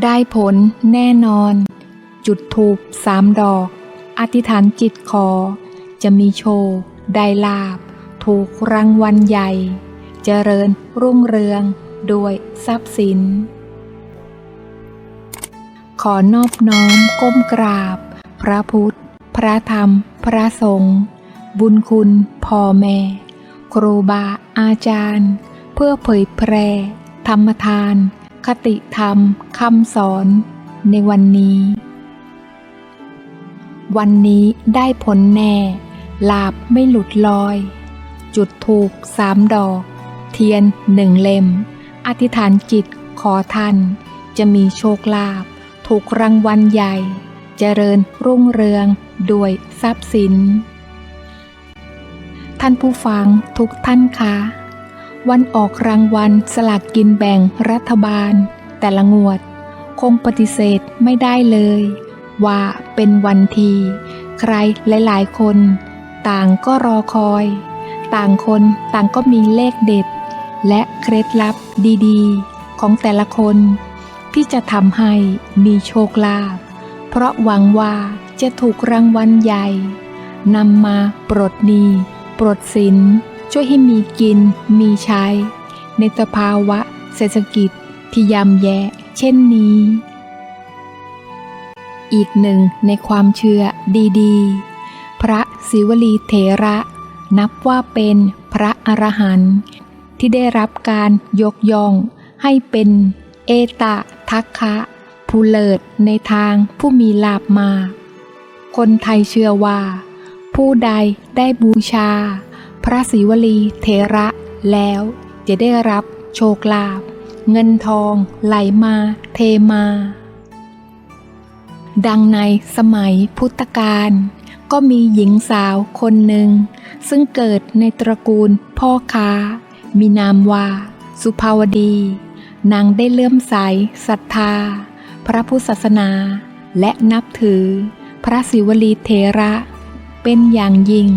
ได้ผลแน่นอน จุดถูกสามดอก อธิษฐานจิตขอจะมีโชคได้ลาบ ถูกรางวัลใหญ่ เจริญรุ่งเรืองด้วยทรัพย์สิน ขอนอบน้อมก้มกราบ พระพุทธ พระธรรม พระสงฆ์บุญคุณพ่อแม่ ครูบาอาจารย์ เพื่อเผยแพร่ธรรมทาน คติธรรมคำสอนในวันนี้ วันนี้ได้ผลแน่ ลาบไม่หลุดลอย จุดถูกสามดอก เทียนหนึ่งเล่ม อธิษฐานจิตขอท่าน จะมีโชคลาภถูกรางวัลใหญ่ เจริญรุ่งเรืองด้วยทรัพย์สิน ท่านผู้ฟังทุกท่านคะ วันออกรางวัลสลากกินแบ่งรัฐบาล แต่ละงวด คงปฏิเสธไม่ได้เลย ว่าเป็นวันที ใครหลาย ๆ คน ต่างก็รอคอย ต่างคนต่างก็มีเลขเด็ด และเคล็ดลับดีๆ ของแต่ละคน ที่จะทำให้มีโชคลาภเพราะหวังว่าจะถูกรางวัลใหญ่นำมาปลดหนี้ปลดสิน ช่วยให้มีกิน มีใช้ ในสภาวะ เศรษฐกิจที่ย่ำแย่เช่นนี้ อีกหนึ่งในความเชื่อดีๆ พระศิวลีเถระ นับว่าเป็นพระอรหันต์ที่ได้รับการยกย่องให้เป็นเอตะทัคคะผู้เลิศในทางผู้มีลาบมาก คนไทยเชื่อว่า ผู้ใดได้บูชา พระศิวลีเถระแล้วจะได้รับโชคลาภเงินทองไหลมาเทมา ดังในสมัยพุทธกาลก็มีหญิงสาวคนหนึ่ง ซึ่งเกิดในตระกูลพ่อค้า มีนามว่า สุภาวดี นางได้เลื่อมใสศรัทธา พระพุทธศาสนา และนับถือ พระศิวลีเถระ เป็นอย่างยิ่ง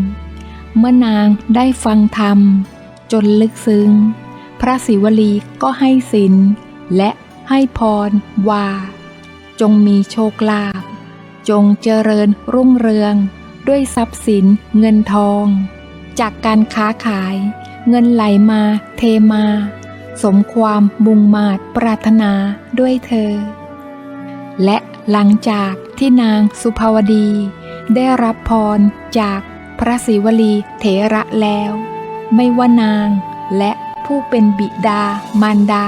เมื่อนางได้ฟังธรรม จนลึกซึ้ง พระศิวลีก็ให้สินและให้พรว่า จงมีโชคลาภจงเจริญรุ่งเรือง ด้วยทรัพย์สินเงินทอง จากการค้าขาย เงินไหลมาเทมา สมความมุ่งมาตปรารถนาด้วยเธอ และหลังจากที่นางสุภาวดี ได้รับพรจาก พระศิวลีเถระแล้ว ไม่ว่านางและผู้เป็นบิดามารดา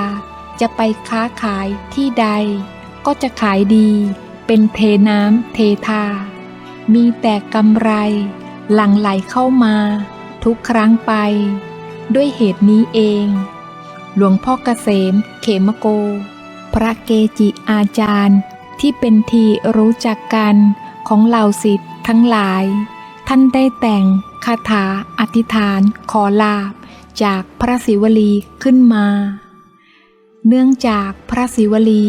จะไปค้าขายที่ใด ก็จะขายดี เป็นเทน้ำเททา มีแต่กำไร หลั่งไหลเข้ามา ทุกครั้งไป ด้วยเหตุนี้เอง หลวงพ่อเกษมเขมโก พระเกจิอาจารย์ที่เป็นทีรู้จักกันของเหล่าสิทธ์ทั้งหลาย ท่านได้แต่งคาถาอธิษฐานขอลาบจากพระศิวลีขึ้นมา เนื่องจากพระศิวลี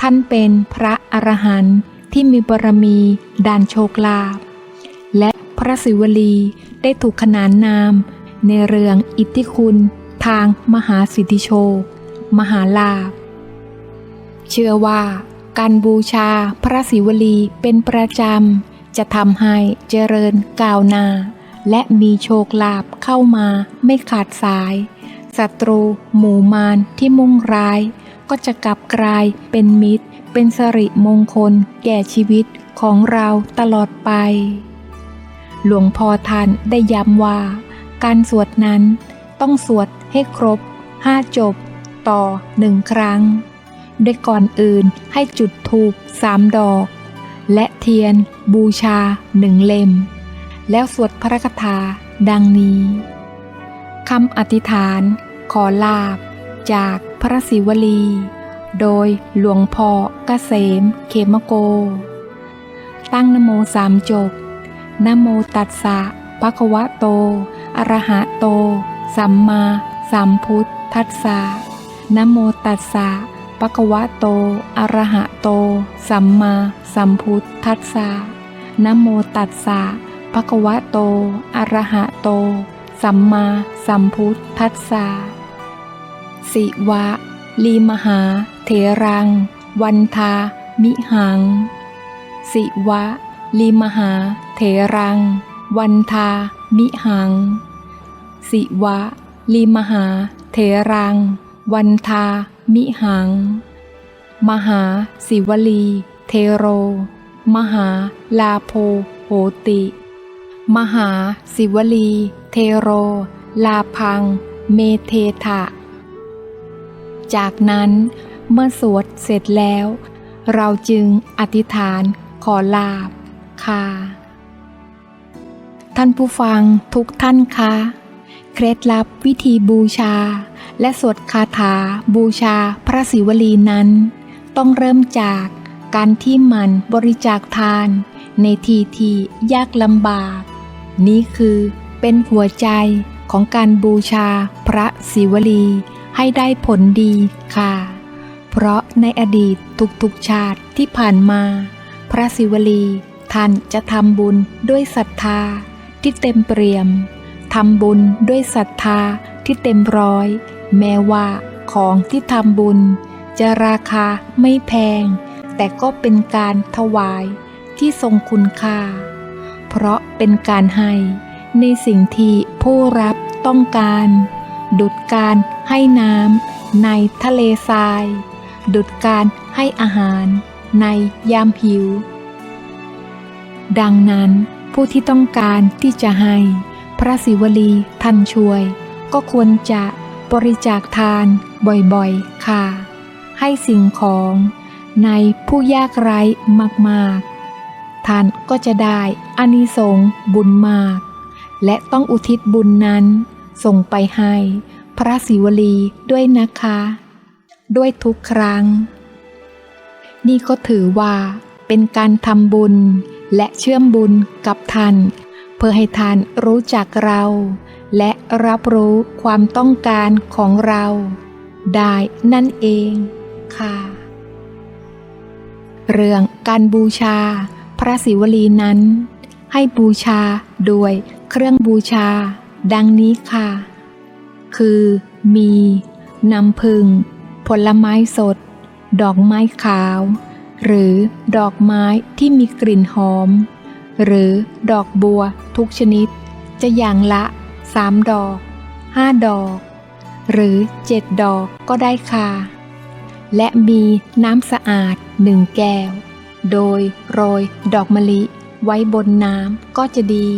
ท่านเป็นพระอรหันต์ที่มีบารมีดานโชคลาภและพระศิวลีได้ถูกขนานนาม ในเรื่องอิทธิคุณทางมหาสิทธิโชค มหาลาภเชื่อว่าการบูชาพระศิวลีเป็นประจำ จะทำให้เจริญก้าวหน้า และมีโชคลาภเข้ามาไม่ขาดสายศัตรูหมู่มารที่มุ่งร้าย ก็จะกลับกลายเป็นมิตร เป็นสริมงคล แก่ชีวิตของเราตลอดไป หลวงพ่อท่านได้ย้ำว่า การสวดนั้นต้องสวดให้ครบห้าจบ ต่อหนึ่งครั้งโดยก่อนอื่นให้จุดธูปสามดอก และเทียน บูชาหนึ่งเล่ม แล้วสวดพระคาถาดังนี้คำอธิษฐานขอลาบ จากพระศิวลี โดยหลวงพ่อเกษมเขมโก ตั้งนโมสามจบนโมตัสสะภะคะวะโต อระหะโต สัมมาสัมพุทธัสสะนโมตัสสะภะคะวะโต อระหะโต สัมมาสัมพุทธัสสะ นโมตัสสะภะคะวะโต อะระหะโต สัมมาสัมพุทธัสสะ สิวะ ลีมหา เถรัง วันทา มิหัง สิวะลิมหา เถรัง วันทา มิหัง สิวะลิมหา เถรัง วันทา มิหัง มหา สิวลี เทโร มหาลาโพโหติ มหาสิวลี เทโร ลาพัง เมเทถะ จากนั้นเมื่อสวดเสร็จแล้ว เราจึงอธิษฐานขอลาบค่ะท่านผู้ฟังทุกท่านคะเคล็ดลับวิธีบูชา และสวดคาถาบูชาพระศิวลีนั้น ต้องเริ่มจาก การที่มันบริจาคทาน ในทีที่ยากลำบาก นี้คือเป็นหัวใจของการบูชาพระศิวลีให้ได้ผลดีค่ะ เพราะในอดีตทุกๆชาติที่ผ่านมา พระศิวลีท่านจะทำบุญด้วยศรัทธาที่เต็มเปี่ยมทำบุญด้วยศรัทธาที่เต็มร้อย แม้ว่าของที่ทำบุญจะราคาไม่แพง แต่ก็เป็นการถวายที่ทรงคุณค่า เพราะเป็นการให้ในสิ่งที่ผู้รับต้องการ ดุดการให้น้ำในทะเลทราย ดุดการให้อาหารในยามหิว ดังนั้นผู้ที่ต้องการที่จะให้ พระศิวลีท่านช่วย ก็ควรจะบริจาคทานบ่อยๆ ค่ะ ให้สิ่งของ ในผู้ยากไร้มากๆ ท่านก็จะได้อานิสงส์บุญมาก และต้องอุทิศบุญนั้นส่งไปให้พระศิวลีด้วยนะคะ ด้วยทุกครั้ง นี่ก็ถือว่าเป็นการทำบุญและเชื่อมบุญกับท่าน เพื่อให้ท่านรู้จักเรา และรับรู้ความต้องการของเรา ได้นั่นเองค่ะ เรื่องการบูชา พระศิวลีนั้น ให้บูชาด้วยเครื่องบูชา ดังนี้ค่ะ คือ มีน้ำผึ้งผลไม้สด ดอกไม้ขาว หรือดอกไม้ที่มีกลิ่นหอม หรือดอกบัวทุกชนิด จะอย่างละสามดอกห้าดอก หรือเจ็ดดอกก็ได้ค่ะ และมีน้ำสะอาดหนึ่งแก้ว โดยโรยดอกมะลิไว้บนน้ำก็จะดี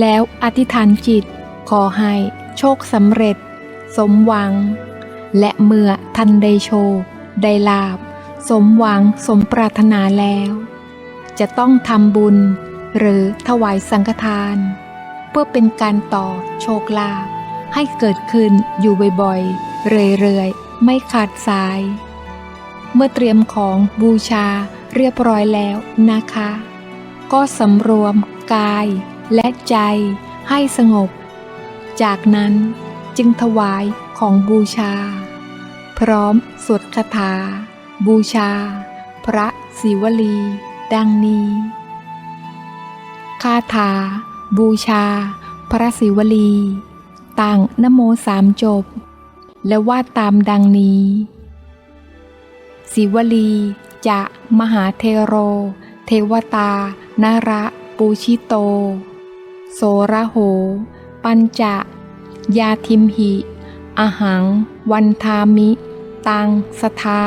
แล้วอธิษฐานจิตขอให้โชคสำเร็จ สมหวัง และเมื่อทันได้โชคได้ลาบ สมหวังสมปรารถนาแล้ว จะต้องทำบุญหรือถวายสังฆทาน เพื่อเป็นการต่อโชคลาภให้เกิดขึ้นอยู่บ่อยๆ เรื่อยๆ ไม่ขาดสาย เมื่อเตรียมของบูชาเรียบร้อยแล้วนะคะ ก็สำรวมกายและใจให้สงบ จากนั้นจึงถวายของบูชา พร้อมสวดคาถา บูชา พระศิวลี ดังนี้คาถา บูชา พระศิวลีตั้งนโมสามจบ และว่าตามดังนี้ศิวลี จะ มหาเทโร เทวตา นาระปูชิโต โสระโห ปัญจะ ยาทิมหิอหัง วันทามิ ตังสทา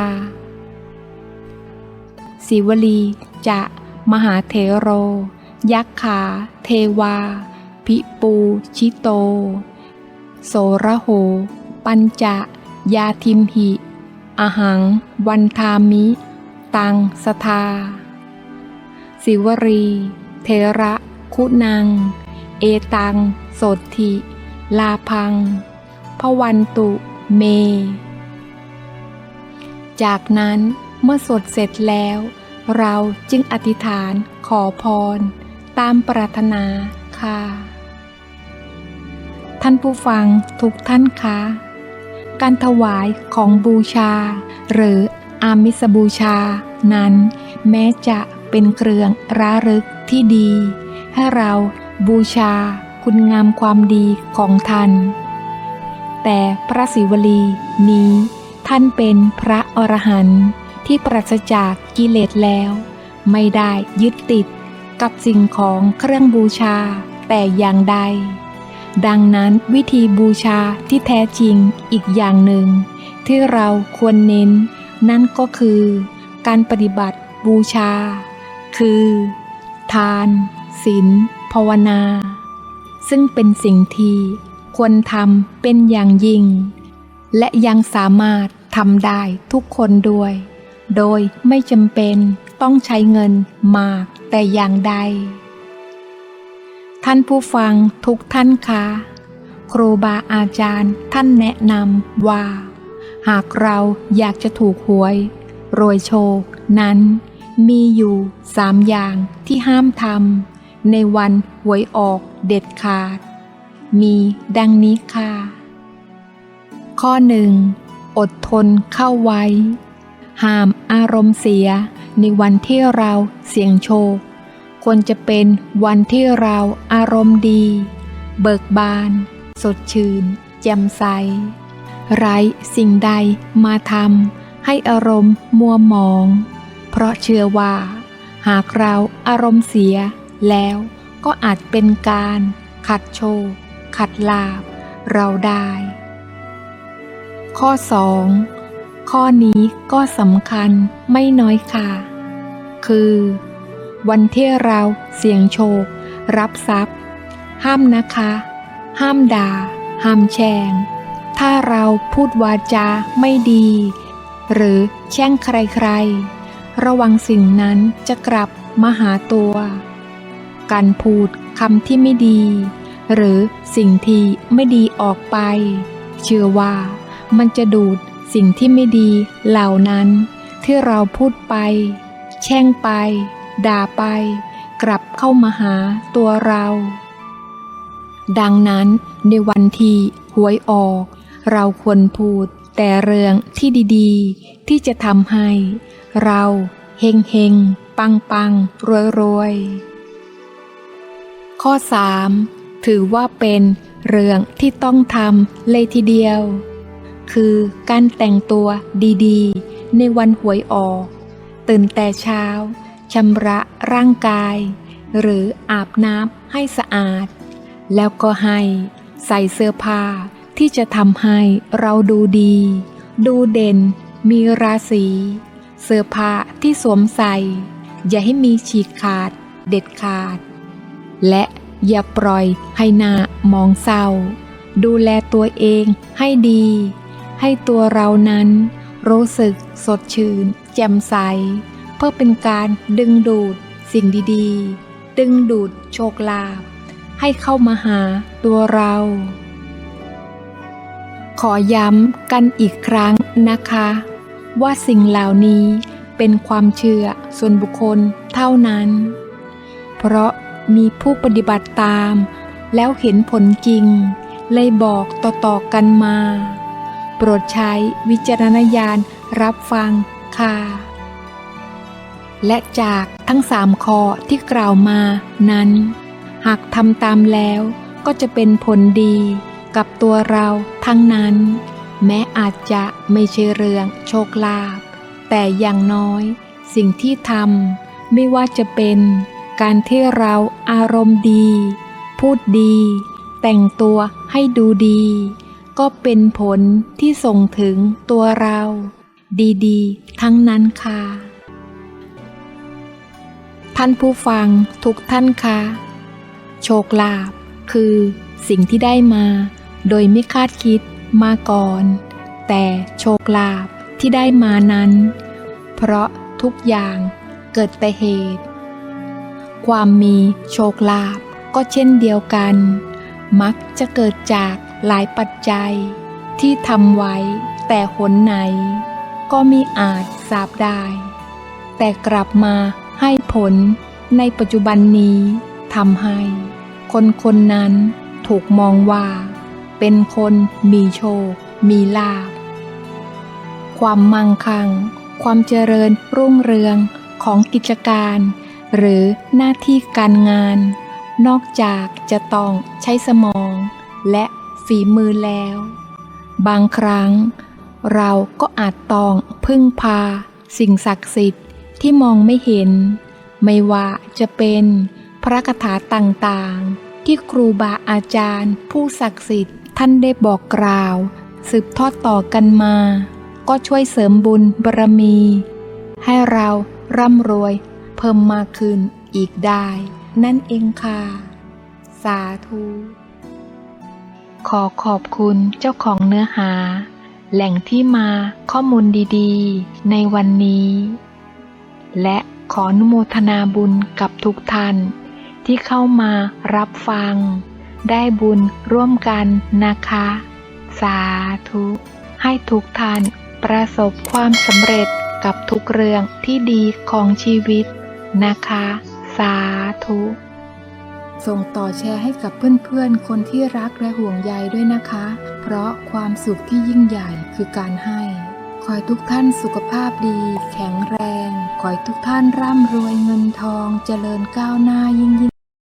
ศิวลี จะ มหาเทโร ยักขา เทวา พิปูชิโต โสระโห ปัญจะยาทิมหิ อหัง วันทามิ ตังสทา สิวรี เทระคุณัง เอตัง โสธิ ลาพัง พวันตุเม จากนั้นเมื่อสวดเสร็จแล้ว เราจึงอธิษฐานขอพร ตามปรารถนาค่ะ ท่านผู้ฟังทุกท่านคะ การถวายของบูชา หรืออามิสบูชา นั้น แม้จะเป็นเครื่องระลึกที่ดี ให้เราบูชาคุณงามความดีของท่าน แต่พระศิวลีนี้ ท่านเป็นพระอรหันต์ที่ปราศจากกิเลสแล้ว ไม่ได้ยึดติดกับสิ่งของเครื่องบูชาแต่อย่างใด ดังนั้นวิธีบูชาที่แท้จริงอีกอย่างหนึ่ง ที่เราควรเน้น นั่นก็คือ การปฏิบัติบูชา คือ ทานศีลภาวนา ซึ่งเป็นสิ่งที่ควรทำเป็นอย่างยิ่ง และยังสามารถทำได้ทุกคนด้วย โดยไม่จำเป็นต้องใช้เงินมากแต่อย่างใด ท่านผู้ฟังทุกท่านคะครูบาอาจารย์ท่านแนะนำว่า หากเราอยากจะถูกหวย รวยโชค นั้น มีอยู่สามอย่างที่ห้ามทำในวันหวยออกเด็ดขาด มีดังนี้ค่ะ ข้อหนึ่งอดทนเข้าไว้ ห้ามอารมณ์เสียในวันที่เราเสี่ยงโชค ควรจะเป็นวันที่เราอารมณ์ดี เบิกบาน สดชื่น แจ่มใส ไร้สิ่งใดมาทำให้อารมณ์มัวหมอง เพราะเชื่อว่า หากเราอารมณ์เสียแล้วก็อาจเป็นการขัดโชคขัดลาบเราได้ ข้อ 2 ข้อนี้ก็สำคัญไม่น้อยค่ะ คือ วันที่เราเสี่ยงโชครับทรัพย์ ห้ามนะคะ ห้ามด่า ห้ามแช่ง ถ้าเราพูดวาจาไม่ดี หรือแช่งใครๆ ระวังสิ่งนั้นจะกลับมาหาตัว การพูดคำที่ไม่ดี หรือสิ่งที่ไม่ดีออกไป เชื่อว่ามันจะดูดสิ่งที่ไม่ดีเหล่านั้น ที่เราพูดไป แช่งไป ด่าไป กลับเข้ามาหาตัวเรา ดังนั้นในวันที่หวยออก เราควรพูดแต่เรื่องที่ดีๆ ที่จะทำให้ เราเฮงเฮงปังปังรวยรวยข้อ 3 ถือว่าเป็นเรื่องที่ต้องทำเลยทีเดียว คือการแต่งตัวดีๆ ในวันหวยออก ตื่นแต่เช้า ชำระร่างกาย หรืออาบน้ำให้สะอาด แล้วก็ให้ใส่เสื้อผ้าที่จะทำให้เราดูดี ดูเด่น มีราศี เสื้อผ้าที่สวมใส่ อย่าให้มีฉีกขาด เด็ดขาด และอย่าปล่อยให้หน้ามองเศร้า ดูแลตัวเองให้ดี ให้ตัวเรานั้นรู้สึกสดชื่น แจ่มใส เพื่อเป็นการดึงดูดสิ่งดีๆ ดึงดูดโชคลาภให้เข้ามาหาตัวเรา ขอย้ำกันอีกครั้งนะคะ ว่าสิ่งเหล่านี้เป็นความเชื่อส่วนบุคคลเท่านั้น เพราะมีผู้ปฏิบัติตาม แล้วเห็นผลจริง เลยบอกต่อๆกันมา โปรดใช้วิจารณญาณรับฟังค่ะ และจากทั้งสามข้อที่กล่าวมานั้น หากทำตามแล้วก็จะเป็นผลดีกับตัวเราทั้งนั้น แม้อาจจะไม่ใช่เรื่องโชคลาภแต่อย่างน้อย สิ่งที่ทำไม่ว่าจะเป็นการที่เราอารมณ์ดี พูดดี แต่งตัวให้ดูดี ก็เป็นผลที่ส่งถึงตัวเรา ดีๆ ทั้งนั้นค่ะ ท่านผู้ฟังทุกท่านคะ โชคลาภคือสิ่งที่ได้มา โดยไม่คาดคิดมาก่อน แต่โชคลาภที่ได้มานั้น เพราะทุกอย่างเกิดแต่เหตุ ความมีโชคลาภก็เช่นเดียวกัน มักจะเกิดจากหลายปัจจัย ที่ทำไว้แต่หนไหน ก็มีอาจทราบได้ แต่กลับมา ให้ผลในปัจจุบันนี้ทำให้ คนคนนั้นถูกมองว่า เป็นคนมีโชค มีลาภความมั่งคั่ง ความเจริญรุ่งเรืองของกิจการ หรือหน้าที่การงาน นอกจากจะต้องใช้สมอง และฝีมือแล้ว บางครั้ง เราก็อาจต้องพึ่งพา สิ่งศักดิ์สิทธิ์ ที่มองไม่เห็น ไม่ว่าจะเป็นพระคาถาต่างๆ ที่ครูบาอาจารย์ ผู้ศักดิ์สิทธิ์ท่านได้บอกกล่าว สืบทอดต่อกันมา ก็ช่วยเสริมบุญบารมี ให้เราร่ำรวยเพิ่มมากขึ้นอีกได้ นั่นเองค่ะ สาธุ ขอขอบคุณเจ้าของเนื้อหา แหล่งที่มาข้อมูลดีๆ ในวันนี้ และขออนุโมทนาบุญกับทุกท่านที่เข้ามารับฟัง ได้บุญร่วมกันนะคะ สาธุ ให้ทุกท่านประสบความสำเร็จกับทุกเรื่องที่ดีของชีวิตนะคะ สาธุ ส่งต่อแชร์ให้กับเพื่อนๆ คนที่รักและห่วงใยด้วยนะคะ เพราะความสุขที่ยิ่งใหญ่คือการให้ ขอให้ทุกท่านสุขภาพดี แข็งแรง ขอให้ทุกท่านร่ำรวยเงินทองเจริญก้าวหน้ายิ่งยิ่ง